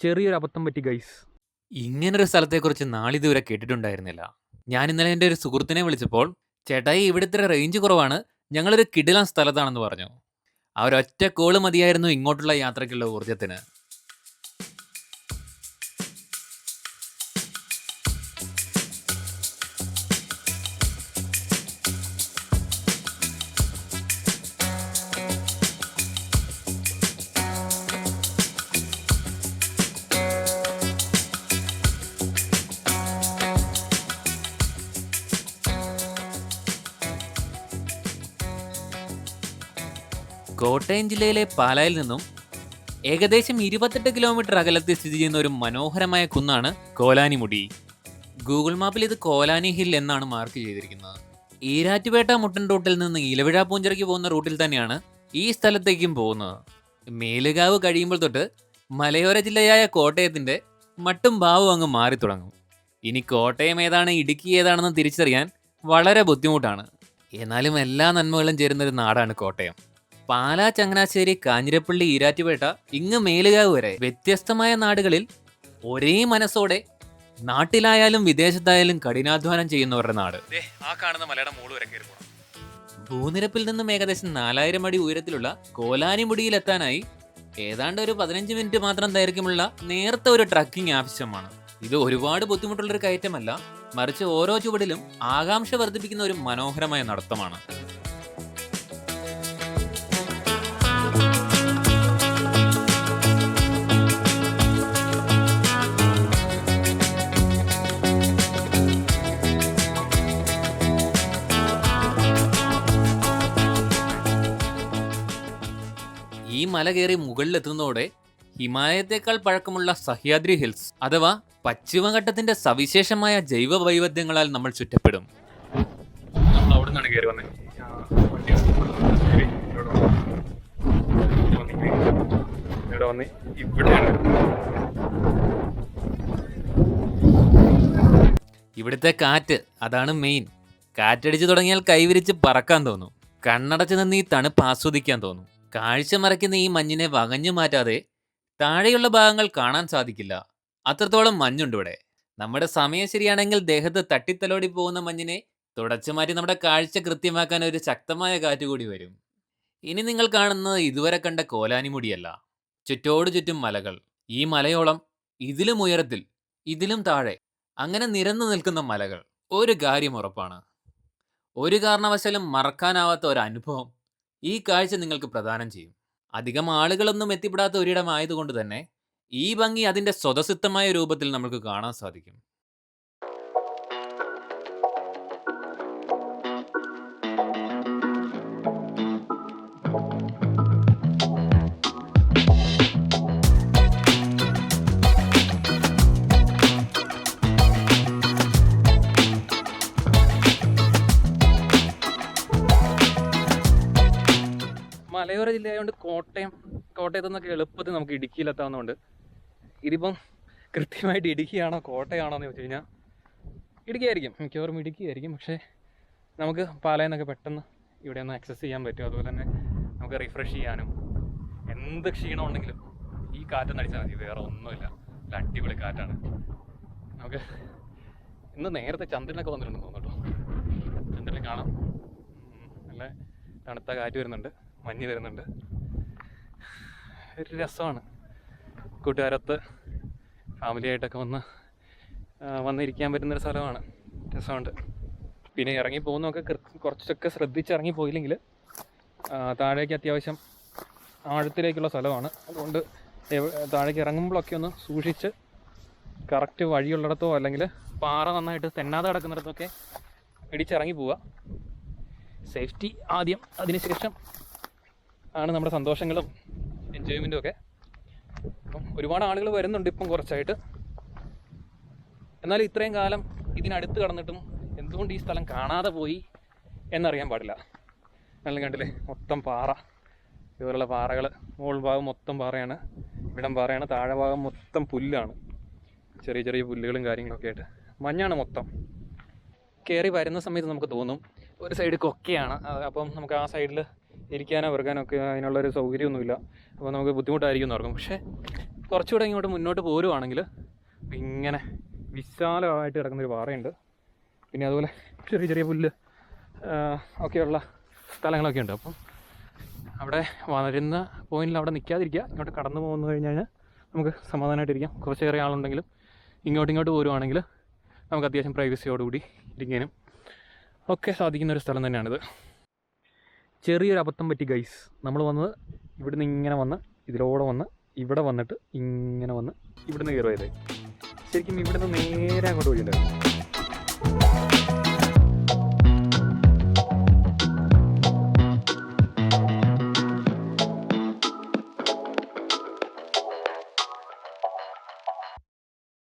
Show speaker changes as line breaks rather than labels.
ചെറിയൊരു അബദ്ധം പറ്റി ഗൈസ്
ഇങ്ങനൊരു സ്ഥലത്തെക്കുറിച്ച് നാളിതുവരെ കേട്ടിട്ടുണ്ടായിരുന്നില്ല. ഞാൻ ഇന്നലെ എന്റെ ഒരു സുഹൃത്തിനെ വിളിച്ചപ്പോൾ ചേട്ടായി ഇവിടുത്തെ റേഞ്ച് കുറവാണ്. ഞങ്ങളൊരു കിടിലൻ സ്ഥലത്താണെന്ന് പറഞ്ഞു. ആ ഒരൊറ്റ കോൾ മതിയായിരുന്നു ഇങ്ങോട്ടുള്ള യാത്രയ്ക്കുള്ള ഊർജത്തിന് കോട്ടയം ജില്ലയിലെ പാലായിൽ നിന്നും ഏകദേശം ഇരുപത്തെട്ട് കിലോമീറ്റർ അകലത്തിൽ സ്ഥിതി ചെയ്യുന്ന ഒരു മനോഹരമായ കുന്നാണ് കോലാനിമുടി. ഗൂഗിൾ മാപ്പിൽ ഇത് കോലാനി ഹിൽ എന്നാണ് മാർക്ക് ചെയ്തിരിക്കുന്നത്. ഈരാറ്റുപേട്ട മുട്ടൻ റൂട്ടിൽ നിന്ന് ഇലവിഴ പൂഞ്ചിറയ്ക്ക് പോകുന്ന റൂട്ടിൽ തന്നെയാണ് ഈ സ്ഥലത്തേക്കും പോകുന്നത്. മേലുകാവ് കഴിയുമ്പോൾ തൊട്ട് മലയോര ജില്ലയായ കോട്ടയത്തിന്റെ മട്ടും ഭാവവും അങ്ങ് മാറി തുടങ്ങും. ഇനി കോട്ടയം ഏതാണ് ഇടുക്കി ഏതാണെന്ന് തിരിച്ചറിയാൻ വളരെ ബുദ്ധിമുട്ടാണ്. എന്നാലും എല്ലാ നന്മകളും ചേരുന്ന ഒരു നാടാണ് കോട്ടയം. പാലാ ചങ്ങനാശ്ശേരി കാഞ്ഞിരപ്പള്ളി ഈരാറ്റുപേട്ട ഇങ്ങ് മേലുകാവ് വരെ വ്യത്യസ്തമായ നാടുകളിൽ ഒരേ മനസ്സോടെ നാട്ടിലായാലും വിദേശത്തായാലും കഠിനാധ്വാനം ചെയ്യുന്നവരുടെ നാട്.
ആ കാണുന്ന മലയുടെ മോൾ വരെ കയറി പോകണം
ഭൂനിരപ്പിൽ നിന്നും ഏകദേശം നാലായിരം അടി ഉയരത്തിലുള്ള കോലാനിമുടിയിലെത്താനായി ഏതാണ്ട് ഒരു പതിനഞ്ച് മിനിറ്റ് മാത്രം ദൈർഘ്യമുള്ള നേർത്ത ഒരു ട്രക്കിംഗ് ആവശ്യമാണ്. ഇത് ഒരുപാട് ബുദ്ധിമുട്ടുള്ള ഒരു കയറ്റമല്ല മറിച്ച് ഓരോ ചുവടിലും ആകാംക്ഷ വർദ്ധിപ്പിക്കുന്ന ഒരു മനോഹരമായ നടത്തമാണ്. മല കയറി മുകളിലെത്തുന്നതോടെ ഹിമാലയത്തെക്കാൾ പഴക്കമുള്ള സഹ്യാദ്രി ഹിൽസ് അഥവാ പശ്ചിമഘട്ടത്തിന്റെ സവിശേഷമായ ജൈവ വൈവിധ്യങ്ങളാൽ നമ്മൾ ചുറ്റപ്പെടും.
നമ്മൾ അവിടെ നിന്നാണ് കയറി വന്നത് ഇവിടെ വന്ന്. ഇവിടെയാണ്
ഇവിടുത്തെ കാറ്റ് അതാണ് മെയിൻ കാറ്റടിച്ചു തുടങ്ങിയാൽ കൈവിരിച്ച് പറക്കാൻ തോന്നും. കണ്ണടച്ചു നിന്ന് ഈ തണുപ്പ് ആസ്വദിക്കാൻ തോന്നും. കാഴ്ച മറയ്ക്കുന്ന ഈ മഞ്ഞിനെ വകഞ്ഞു മാറ്റാതെ താഴെയുള്ള ഭാഗങ്ങൾ കാണാൻ സാധിക്കില്ല. അത്രത്തോളം മഞ്ഞുണ്ട് ഇവിടെ. നമ്മുടെ സമയം ശരിയാണെങ്കിൽ ദേഹത്ത് തട്ടിത്തലോടി പോകുന്ന മഞ്ഞിനെ തുടച്ചു മാറ്റി നമ്മുടെ കാഴ്ച കൃത്യമാക്കാൻ ഒരു ശക്തമായ കാറ്റ് കൂടി വരും. ഇനി നിങ്ങൾ കാണുന്നത് ഇതുവരെ കണ്ട കോലാനിമുടിയല്ല. ചുറ്റോട് ചുറ്റും മലകൾ. ഈ മലയോളം ഇതിലും ഉയരത്തിൽ ഇതിലും താഴെ അങ്ങനെ നിരന്നു നിൽക്കുന്ന മലകൾ. ഒരു കാര്യം ഉറപ്പാണ്. ഒരു കാരണവശാലും മറക്കാനാവാത്ത ഒരു അനുഭവം ഈ കാഴ്ച നിങ്ങൾക്ക് പ്രദാനം ചെയ്യും. അധികം ആളുകളൊന്നും എത്തിപ്പെടാത്ത ഒരിടമായതുകൊണ്ട് തന്നെ ഈ ഭംഗി അതിന്റെ സ്വതസിദ്ധമായ രൂപത്തിൽ നമുക്ക് കാണാൻ സാധിക്കും.
മലയോര ജില്ലയായതുകൊണ്ട് കോട്ടയം കോട്ടയത്തു നിന്നൊക്കെ എളുപ്പത്തിൽ നമുക്ക് ഇടുക്കിയിലെത്താവുന്നതുകൊണ്ട് ഇതിപ്പം കൃത്യമായിട്ട് ഇടുക്കിയാണോ കോട്ടയാണോ എന്ന് ചോദിച്ചു കഴിഞ്ഞാൽ ഇടുക്കിയായിരിക്കും. മിക്കവാറും ഇടുക്കിയായിരിക്കും. പക്ഷേ നമുക്ക് പാലയിൽ നിന്നൊക്കെ പെട്ടെന്ന് ഇവിടെ ഒന്ന് ആക്സസ് ചെയ്യാൻ പറ്റും. അതുപോലെ തന്നെ നമുക്ക് റിഫ്രഷ് ചെയ്യാനും എന്ത് ക്ഷീണം ഉണ്ടെങ്കിലും ഈ കാറ്റൊന്ന് അടിച്ചാൽ മതി. വേറെ ഒന്നുമില്ല. നല്ല അടിപൊളി കാറ്റാണ്. നമുക്ക് ഇന്ന് നേരത്തെ ചന്ദ്രനൊക്കെ വന്നിട്ടുണ്ടെന്ന് തോന്നുന്നു കേട്ടോ. ചന്ദ്രനെ കാണാം. നല്ല തണുത്ത കാറ്റ് വരുന്നുണ്ട്. മഞ്ഞ് വരുന്നുണ്ട്. ഒരു രസമാണ്. കൂട്ടുകാരത്ത് ഫാമിലി ആയിട്ടൊക്കെ വന്ന് വന്നിരിക്കാൻ പറ്റുന്നൊരു സ്ഥലമാണ്. രസമുണ്ട്. പിന്നെ ഇറങ്ങി പോകുന്നതൊക്കെ കുറച്ചൊക്കെ ശ്രദ്ധിച്ച് ഇറങ്ങി പോയില്ലെങ്കിൽ താഴേക്ക് അത്യാവശ്യം ആഴത്തിലേക്കുള്ള സ്ഥലമാണ്. അതുകൊണ്ട് താഴേക്ക് ഇറങ്ങുമ്പോഴൊക്കെ ഒന്ന് സൂക്ഷിച്ച് കറക്റ്റ് വഴിയുള്ളിടത്തോ അല്ലെങ്കിൽ പാറ നന്നായിട്ട് തെന്നാതെ കിടക്കുന്നിടത്തൊക്കെ ഇടിച്ചിറങ്ങി പോവുക. സേഫ്റ്റി ആദ്യം അതിനുശേഷം ആണ് നമ്മുടെ സന്തോഷങ്ങളും എൻജോയ്മെന്റും ഒക്കെ. അപ്പം ഒരുപാട് ആളുകൾ വരുന്നുണ്ട് ഇപ്പം കുറച്ചായിട്ട്. എന്നാൽ ഇത്രയും കാലം ഇതിനടുത്ത് കടന്നിട്ടും എന്തുകൊണ്ട് ഈ സ്ഥലം കാണാതെ പോയി എന്നറിയാൻ പാടില്ല. നല്ല കണ്ടില്ലേ? മൊത്തം പാറ. ഇതുപോലുള്ള പാറകൾ മുകൾ ഭാഗം മൊത്തം പാറയാണ്. ഇവിടം പാറയാണ്. താഴെ ഭാഗം മൊത്തം പുല്ലാണ്. ചെറിയ ചെറിയ പുല്ലുകളും കാര്യങ്ങളൊക്കെ ആയിട്ട്. മഞ്ഞാണ് മൊത്തം. കയറി വരുന്ന സമയത്ത് നമുക്ക് തോന്നും ഒരു സൈഡ് കൊക്കയാണ് അപ്പം നമുക്ക് ആ സൈഡിൽ ഇരിക്കാനോ വെറുക്കാനോ ഒക്കെ അതിനുള്ളൊരു സൗകര്യമൊന്നുമില്ല. അപ്പോൾ നമുക്ക് ബുദ്ധിമുട്ടായിരിക്കും ഓർക്കും. പക്ഷേ കുറച്ചുകൂടെ ഇങ്ങോട്ട് മുന്നോട്ട് പോരുവാണെങ്കിൽ ഇങ്ങനെ വിശാലമായിട്ട് കിടക്കുന്നൊരു പാറയുണ്ട്. പിന്നെ അതുപോലെ ചെറിയ ചെറിയ പുല്ല് ഒക്കെയുള്ള സ്ഥലങ്ങളൊക്കെ ഉണ്ട്. അപ്പം അവിടെ വളരുന്ന പോയിന്റിൽ അവിടെ നിൽക്കാതിരിക്കുക. ഇങ്ങോട്ട് കടന്നു പോകുന്നു കഴിഞ്ഞ് കഴിഞ്ഞാൽ നമുക്ക് സമാധാനമായിട്ടിരിക്കാം കുറച്ചേറെ ആളുണ്ടെങ്കിലും ഇങ്ങോട്ട് ഇങ്ങോട്ട് പോരുവാണെങ്കിൽ നമുക്ക് അത്യാവശ്യം പ്രൈവസിയോടുകൂടി ഇരിക്കാനും ഒക്കെ സാധിക്കുന്ന ഒരു സ്ഥലം തന്നെയാണിത്. ചെറിയൊരു അബദ്ധം പറ്റി ഗൈസ് നമ്മൾ വന്നത് ഇവിടുന്ന് ഇങ്ങനെ വന്ന് ഇതിലൂടെ വന്ന് ഇവിടെ വന്നിട്ട് ഇങ്ങനെ വന്ന് ഇവിടുന്ന് കയറുക ചെയ്തേ ശരിക്കും ഇവിടുന്ന് നേരെ അങ്ങോട്ട് വഴിയുണ്ടായിരുന്നു